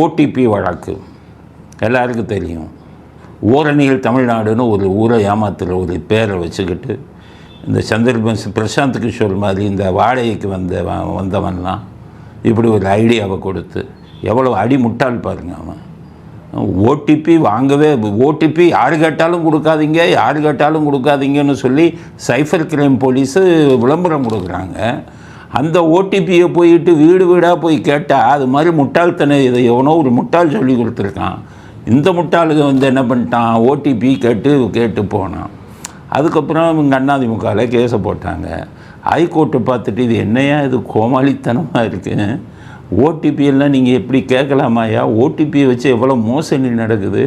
OTP வழக்கு. எல்லாருக்கும் தெரியும். ஓரணியில் தமிழ்நாடுன்னு ஒரு ஊரை ஏமாத்துகிற ஒரு பேரை வச்சுக்கிட்டு இந்த சந்திரபன்ஸ் பிரசாந்த் கிஷோர் மாதிரி இந்த வாடகைக்கு வந்த வந்தவன்லாம் இப்படி ஒரு ஐடியாவை கொடுத்து எவ்வளோ அடி முட்டாள் பாருங்க அவன். ஓடிபி வாங்கவே ஓடிபி யார் கேட்டாலும் கொடுக்காதீங்க யார் கேட்டாலும் கொடுக்காதீங்கன்னு சொல்லி சைஃபர் கிரைம் போலீஸு விளம்பரம் கொடுக்குறாங்க. அந்த ஓடிபியை போயிட்டு வீடு வீடாக போய் கேட்டால் அது மாதிரி முட்டாள்தனை இதை எவனோ ஒரு முட்டாள் சொல்லி கொடுத்துருக்கான். இந்த முட்டாளுங்க வந்து என்ன பண்ணிட்டான்? ஓடிபி கேட்டு கேட்டு போனான். அதுக்கப்புறம் இவங்க அண்ணாதிமுகவில் கேஸை போட்டாங்க. ஹைகோர்ட்டை பார்த்துட்டு இது என்னையா? இது கோமாளித்தனமாக இருக்குது ஓடிபி எல்லாம் நீங்கள் எப்படி கேட்கலாமாயா ஓடிபியை வச்சு எவ்வளோ மோசடி நடக்குது?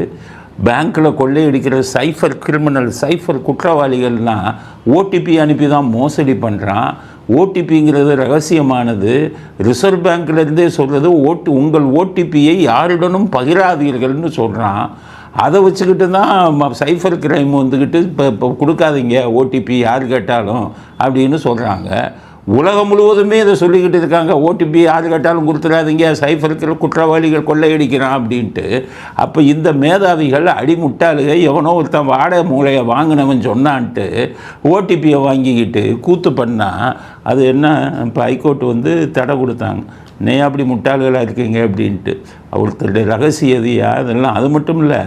பேங்க்கில் கொள்ளையடிக்கிற சைஃபர் கிரிமினல் சைஃபர் குற்றவாளிகள்லாம் ஓடிபி அனுப்பி தான் மோசடி பண்ணுறான் ஓடிபிங்கிறது ரகசியமானது. ரிசர்வ் பேங்க்லேருந்தே சொல்கிறது ஓட்டு உங்கள் ஓடிபியை யாருடனும் பகிராதீர்கள்னு சொல்கிறான் அதை வச்சுக்கிட்டு தான் சைஃபர் கிரைம் வந்துக்கிட்டு இப்போ இப்போ கொடுக்காதீங்க ஓடிபி யார் கேட்டாலும் அப்படின்னு சொல்கிறாங்க உலகம் முழுவதுமே இதை சொல்லிக்கிட்டு இருக்காங்க. ஓடிபி யார் கேட்டாலும் கொடுத்துடாதீங்க. சைஃபர் கிர- குற்றவாளிகள் கொள்ளையடிக்கிறான் அப்படின்ட்டு. அப்போ இந்த மேதாவிகள் அடிமுட்டாளுக எவனோ ஒருத்தன் வாடகை மூளையை வாங்கினவன் சொன்னான்ட்டு ஓடிபியை வாங்கிக்கிட்டு கூத்து பண்ணால் அது என்ன? இப்போ ஹைகோர்ட் வந்து தடை கொடுத்தாங்க. நீ அப்படி முட்டாள்களாக இருக்கீங்க அப்படின்ட்டு. ஒருத்தருடைய ரகசியதையா அதெல்லாம் அது மட்டும் இல்லை.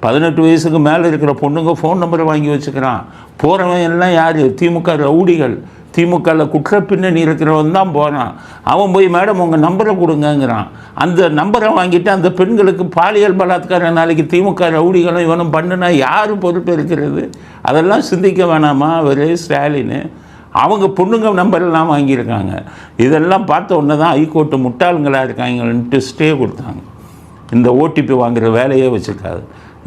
பதினெட்டு வயசுக்கு மேலே இருக்கிற பொண்ணுங்க ஃபோன் நம்பரை வாங்கி வச்சுக்கிறான். போகிறவன் எல்லாம் யார்? திமுக ரவுடிகள். திமுகவில் குற்ற பின்னணி இருக்கிறவன் தான் போகிறான் அவன் போய் மேடம் உங்கள் நம்பரை கொடுங்கங்கிறான். அந்த நம்பரை வாங்கிட்டு அந்த பெண்களுக்கு பாலியல் பலாத்காரம் நாளைக்கு திமுக ரவுடிகளும் இவனும் பண்ணுனா யார் பொறுப்பு இருக்கிறது அதெல்லாம் சிந்திக்க வேணாமா அவர் ஸ்டாலின்? அவங்க பொண்ணுங்க நம்பரெல்லாம் வாங்கியிருக்காங்க. இதெல்லாம் பார்த்த உடனே தான் ஹைகோர்ட்டு முட்டாளுங்களாக இருக்காங்கன்ட்டு ஸ்டே கொடுத்தாங்க. இந்த ஓடிபி வாங்குற வேலையே வச்சுருக்காது.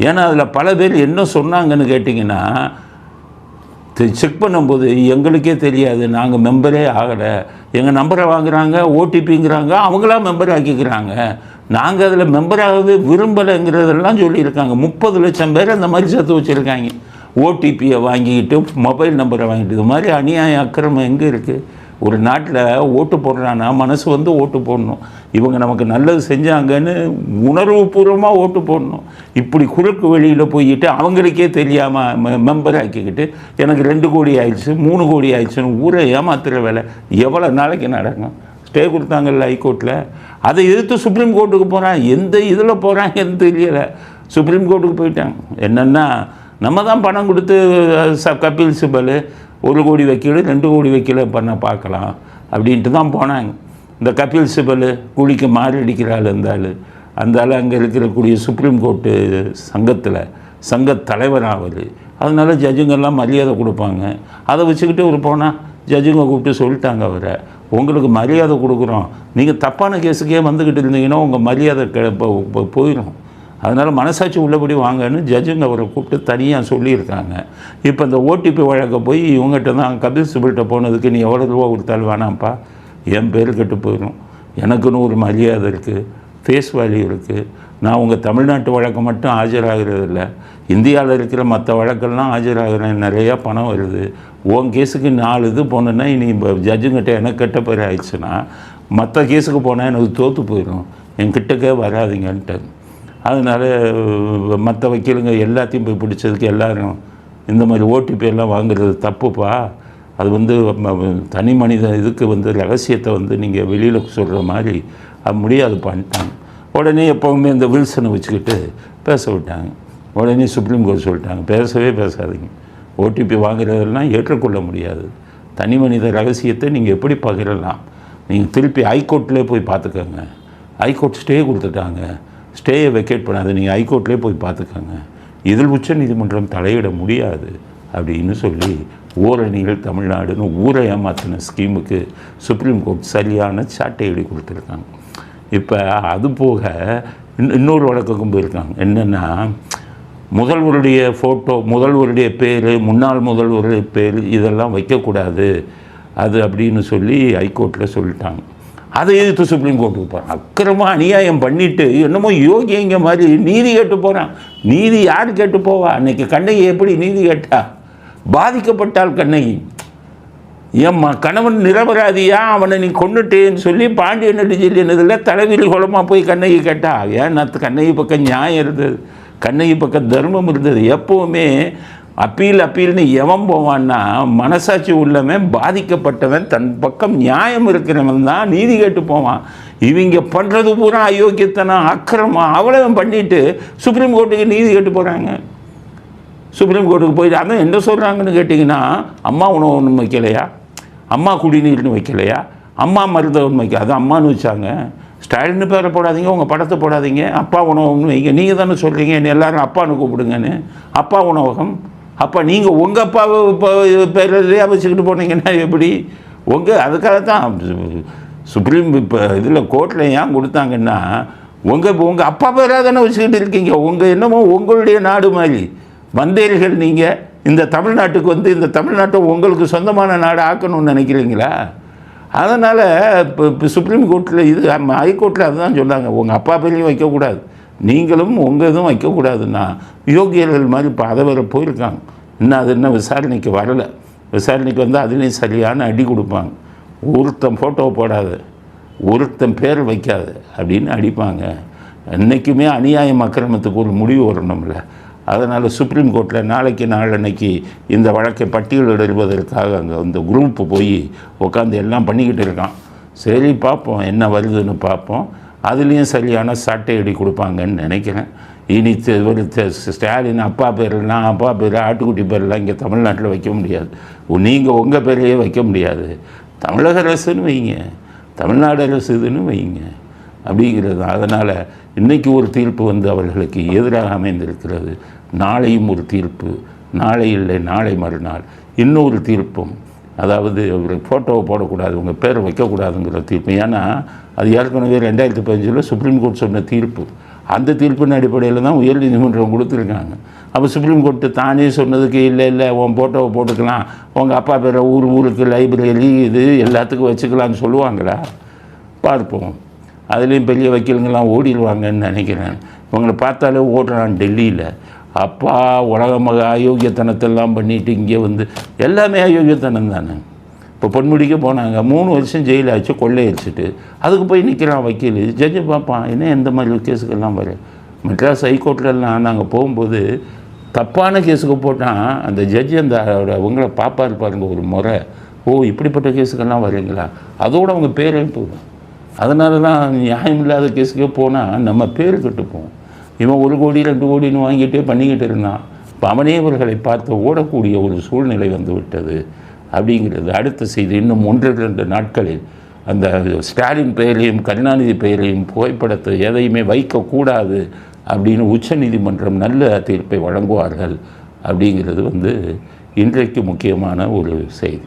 ஏன்னா அதில் பல பேர் என்ன சொன்னாங்கன்னு கேட்டிங்கன்னா செக் பண்ணும்போது எங்களுக்கே தெரியாது. நாங்கள் மெம்பரே ஆகலை. எங்கள் நம்பரை வாங்குறாங்க ஓடிபிங்கிறாங்க அவங்களா மெம்பர் ஆக்கிக்கிறாங்க. நாங்கள் அதில் மெம்பராகவே விரும்பலைங்கிறதெல்லாம் சொல்லியிருக்காங்க. முப்பது லட்சம் பேர் அந்த மாதிரி சேர்த்து வச்சுருக்காங்க. ஓடிபியை வாங்கிக்கிட்டு மொபைல் நம்பரை வாங்கிட்டு. இது மாதிரி அநியாய அக்கிரமம் எங்கே இருக்குது ஒரு நாட்டில் ஓட்டு போடுறான்னா மனசு வந்து ஓட்டு போடணும். இவங்க நமக்கு நல்லது செஞ்சாங்கன்னு உணர்வுபூர்வமாக ஓட்டு போடணும். இப்படி குறுக்கு வெளியில் போயிட்டு அவங்களுக்கே தெரியாமல் மெம்பர் ஆக்கிக்கிட்டு எனக்கு ரெண்டு கோடி ஆயிடுச்சு மூணு கோடி ஆயிடுச்சுன்னு ஊரை ஏமாத்துகிற வேலை எவ்வளோ நாளைக்கு நடக்கும்? ஸ்டே கொடுத்தாங்கல்ல ஹைகோர்ட்டில் அதை எதிர்த்து சுப்ரீம் கோர்ட்டுக்கு போகிறான் எந்த இதில் போகிறாங்கன்னு தெரியல. சுப்ரீம் கோர்ட்டுக்கு போயிட்டாங்க என்னென்னா நம்ம தான் பணம் கொடுத்து ச கபில் சிபல் ஒரு கோடி வக்கீல் ரெண்டு கோடி வக்கீல் பண்ண பார்க்கலாம் அப்படின்ட்டு தான் போனாங்க. இந்த கபில் சிபல் குழிக்கு மாறி அடிக்கிறாள் இருந்தாள் ஆள்? அந்த ஆள் அங்கே இருக்கக்கூடிய சுப்ரீம் கோர்ட்டு சங்கத்தில் சங்க தலைவர் அவர் அதனால ஜட்ஜுங்கெல்லாம் மரியாதை கொடுப்பாங்க. அதை வச்சுக்கிட்டு ஒரு போனால் ஜட்ஜுங்க கூப்பிட்டு சொல்லிட்டாங்க அவரை. உங்களுக்கு மரியாதை கொடுக்குறோம். நீங்கள் தப்பான கேஸுக்கே வந்துக்கிட்டு இருந்தீங்கன்னா உங்கள் மரியாதை கெ- போயிடும் அதனால் மனசாட்சி உள்ளபடி வாங்கன்னு ஜட்ஜுங்க அவரை கூப்பிட்டு தனியாக சொல்லியிருக்காங்க இப்போ இந்த ஓடிபி வழக்க போய் இவங்ககிட்ட தான் கபில் சிபில்கிட்ட போனதுக்கு நீ எவ்வளோ ரூபா கொடுத்தாலும் வேணாம்ப்பா. என் பேர் கெட்டு போயிடும் எனக்குன்னு ஒரு மரியாதை இருக்குது ஃபேஸ் வேல்யூ இருக்குது நான் உங்கள் தமிழ்நாட்டு வழக்கு மட்டும் ஆஜராகிறதில்ல. இந்தியாவில் இருக்கிற மற்ற வழக்கெல்லாம் ஆஜராகிறேன். நிறையா பணம் வருது. உன் கேஸுக்கு நாலு இது போனேன்னா இனி இப்போ ஜட்ஜுங்கிட்ட எனக்கு கெட்ட பேர் ஆயிடுச்சுன்னா மற்ற கேஸுக்கு போனால் எனக்கு தோற்று போயிடும் என்கிட்டக்கே வராதிங்கன்ட்டு வராதீங்கன்ட்டு அதனால் மற்ற வக்கீலுங்க எல்லாத்தையும் போய் பிடிச்சதுக்கு எல்லாரும் இந்த மாதிரி ஓடிபி எல்லாம் வாங்குறது தப்புப்பா. அது வந்து தனி மனித இதுக்கு வந்து ரகசியத்தை வந்து நீங்கள் வெளியில் சொல்கிற மாதிரி அது முடியாது பண்ணிட்டாங்க உடனே எப்போவுமே இந்த வில்சனை வச்சுக்கிட்டு பேச விட்டாங்க. உடனே சுப்ரீம் கோர்ட் சொல்லிட்டாங்க பேசவே பேசாதீங்க. ஓடிபி வாங்குறதெல்லாம் ஏற்றுக்கொள்ள முடியாது. தனி மனித ரகசியத்தை நீங்கள் எப்படி பகிரலாம்? நீங்கள் திருப்பி ஹைகோர்ட்லேயே போய் பார்த்துக்கோங்க. ஹைகோர்ட் ஸ்டே கொடுத்துட்டாங்க. ஸ்டேயை வெக்கேட் பண்ணாது நீங்கள் ஹைகோர்ட்லேயே போய் பார்த்துக்கோங்க. இதில் உச்ச நீதிமன்றம் தலையிட முடியாது அப்படின்னு சொல்லி ஊரணிகள் தமிழ்நாடுன்னு ஊரை ஏமாத்தின ஸ்கீமுக்கு சுப்ரீம் கோர்ட் சரியான சாட்டை எழுதி கொடுத்துருக்காங்க. இப்போ அது போக இன்னொரு வழக்குக்கும் போயிருக்காங்க. என்னென்னா முதல்வருடைய ஃபோட்டோ முதல்வருடைய பேர் முன்னாள் முதல்வருடைய பேர் இதெல்லாம் வைக்கக்கூடாது. அது அப்படின்னு சொல்லி ஹைகோர்ட்டில் சொல்லிட்டாங்க. அதை எதிர்த்து சுப்ரீம் கோர்ட்டுக்கு போகிறான் அக்கிரமாக அநியாயம் பண்ணிட்டு என்னமோ யோகிங்க மாதிரி நீதி கேட்டு போகிறான் நீதி யார் கேட்டு போவா? அன்னைக்கு கண்ணகி எப்படி நீதி கேட்டா? பாதிக்கப்பட்டால் கண்ணகி. ஏம்மா கணவன் நிரபராதியா? அவனை நீ கொண்டுட்டேன்னு சொல்லி பாண்டியன் நெடுஞ்செல்லினதில் தலைவிரி குளமாக போய் கண்ணகி கேட்டா. ஏன் நான் கண்ணகி பக்கம் நியாயம் இருந்தது. கண்ணகி பக்கம் தர்மம் இருந்தது. எப்போவுமே அப்பீல் அப்பீல்னு எவன் போவான்னா மனசாட்சி உள்ளவன் பாதிக்கப்பட்டவன் தன் பக்கம் நியாயம் இருக்கிறவன் தான் நீதி கேட்டு போவான். இவங்க பண்ணுறது பூரா அயோக்கியத்தனம் அக்கிரமம் அவ்வளவு பண்ணிட்டு சுப்ரீம் கோர்ட்டுக்கு நீதி கேட்டு போகிறாங்க சுப்ரீம் கோர்ட்டுக்கு போயிட்டு அதான் என்ன சொல்கிறாங்கன்னு கேட்டிங்கன்னா அம்மா உணவு ஒன்று வைக்கலையா? அம்மா குடிநீர்னு வைக்கலையா? அம்மா மருத்துவம் வைக்க அது அம்மான்னு வச்சாங்க. ஸ்டாலின் பேரை போடாதீங்க உங்கள் படத்தை போடாதீங்க அப்பா உணவகம்னு வைங்க நீங்கள் தானே சொல்கிறீங்க என்ன எல்லாரும் அப்பான்னு கூப்பிடுங்கன்னு. அப்பா உணவகம் அப்போ நீங்கள் உங்கள் அப்பாவை இப்போ பேரலையே வச்சுக்கிட்டு போனீங்கன்னா எப்படி? உங்கள் அதுக்காக தான் சுப்ரீம் இப்போ இதில் கோர்ட்டில் ஏன் கொடுத்தாங்கன்னா உங்கள் உங்கள் அப்பா பேராக தானே வச்சுக்கிட்டு இருக்கீங்க. உங்கள் என்னமோ உங்களுடைய நாடு மாதிரி. வந்தீர்கள் நீங்கள் இந்த தமிழ்நாட்டுக்கு வந்து இந்த தமிழ்நாட்டை உங்களுக்கு சொந்தமான நாடு ஆக்கணும்னு நினைக்கிறீங்களா? அதனால் இப்போ இப்போ சுப்ரீம் கோர்ட்டில் இது ஹைகோர்ட்டில் அதுதான் சொன்னாங்க. உங்கள் அப்பா பேரையும் வைக்கக்கூடாது. நீங்களும் உங்கள் இதுவும் வைக்கக்கூடாதுன்னா யோகியர்கள் மாதிரி இப்போ அதை வர போயிருக்காங்க. இன்னும் அது இன்னும் விசாரணைக்கு வரலை. விசாரணைக்கு வந்தால் அதுலேயும் சரியான அடி கொடுப்பாங்க. ஒருத்தன் ஃபோட்டோ போடாது ஒருத்தன் பேர் வைக்காது அப்படின்னு அடிப்பாங்க. என்றைக்குமே அநியாயம் அக்கிரமத்துக்கு ஒரு முடிவு வரணும்ல அதனால் சுப்ரீம் கோர்ட்டில் நாளைக்கு நாளன்னைக்கு இந்த வழக்கை பட்டியலிடுவதற்காக அங்கே இந்த குரூப்பு போய் உட்காந்து எல்லாம் பண்ணிக்கிட்டு இருக்கான். சரி பார்ப்போம் என்ன வருதுன்னு பார்ப்போம். அதுலேயும் சரியான சட்டை அடி கொடுப்பாங்கன்னு நினைக்கிறேன். இனி ஒரு ஸ்டாலின் அப்பா பேர்லாம் அப்பா பேர் ஆட்டுக்குட்டி பேர்லாம் இங்கே தமிழ்நாட்டில் வைக்க முடியாது. நீங்கள் உங்கள் பேரையே வைக்க முடியாது. தமிழக அரசுன்னு வைங்க. தமிழ்நாடு அரசு இதுன்னு வைங்க. அப்படிங்கிறது அதனால் இன்றைக்கி ஒரு தீர்ப்பு வந்து அவர்களுக்கு எதிராக அமைந்திருக்கிறது. நாளையும் ஒரு தீர்ப்பு. நாளை இல்லை நாளை மறுநாள். இன்னொரு தீர்ப்பும். அதாவது ஒரு ஃபோட்டோவை போடக்கூடாது உங்கள் பேரை வைக்கக்கூடாதுங்கிற தீர்ப்பு. ஏன்னா அது ஏற்கனவே ரெண்டாயிரத்தி பதினஞ்சில் சுப்ரீம் கோர்ட் சொன்ன தீர்ப்பு. அந்த தீர்ப்பின் அடிப்படையில் தான் உயர்நீதிமன்றம் கொடுத்துருக்காங்க. அப்போ சுப்ரீம் கோர்ட்டு தானே சொன்னதுக்கு இல்லை இல்லை உன் ஃபோட்டோவை போட்டுக்கலாம் உங்கள் அப்பா பேரை ஊர் ஊருக்கு லைப்ரரி இது எல்லாத்துக்கும் வச்சுக்கலாம்னு சொல்லுவாங்களா? பார்ப்போம். அதுலேயும் பெரிய வக்கீலுங்கெல்லாம் ஓடிடுவாங்கன்னு நினைக்கிறேன். இவங்களை பார்த்தாலே ஓடுறான் டெல்லியில். அப்பா உலக மக அயோக்கியத்தனத்தெல்லாம் பண்ணிட்டு இங்கே வந்து எல்லாமே அயோக்கியத்தனம் தானே? இப்போ பொன்முடிக்க போனாங்க மூணு வருஷம் ஜெயில் ஆச்சு கொள்ளையடிச்சிட்டு. அதுக்கு போய் நிற்கிறான் வக்கீல். ஜட்ஜு பார்ப்பான் என்ன எந்த மாதிரி கேஸுக்கெல்லாம் வர? மெட்ராஸ் ஹைகோர்ட்லலாம் நாங்கள் போகும்போது தப்பான கேஸுக்கு போட்டான். அந்த ஜட்ஜி அந்த அவங்கள பாப்பா பாருங்க ஒரு முறை. ஓ இப்படிப்பட்ட கேஸுக்கெல்லாம் வரீங்களா? அதோட அவங்க பேரையும் போகும் அதனால தான் நியாயம் இல்லாத கேஸுக்கே போனால் நம்ம பேர் கட்டுப்போம். இவன் ஒரு கோடி ரெண்டு கோடின்னு வாங்கிட்டே பண்ணிக்கிட்டு இருந்தான். இப்போ அவனே இவர்களை பார்த்து ஓடக்கூடிய ஒரு சூழ்நிலை வந்து விட்டது. அப்படிங்கிறது அடுத்த செய்தி. இன்னும் ஒன்று இரண்டு நாட்களில் அந்த ஸ்டாலின் பெயரையும் கருணாநிதி பெயரையும் புகைப்படத்தை எதையுமே வைக்கக்கூடாது அப்படின்னு உச்சநீதிமன்றம் நல்ல தீர்ப்பை வழங்குவார்கள் அப்படிங்கிறது வந்து இன்றைக்கு முக்கியமான ஒரு செய்தி.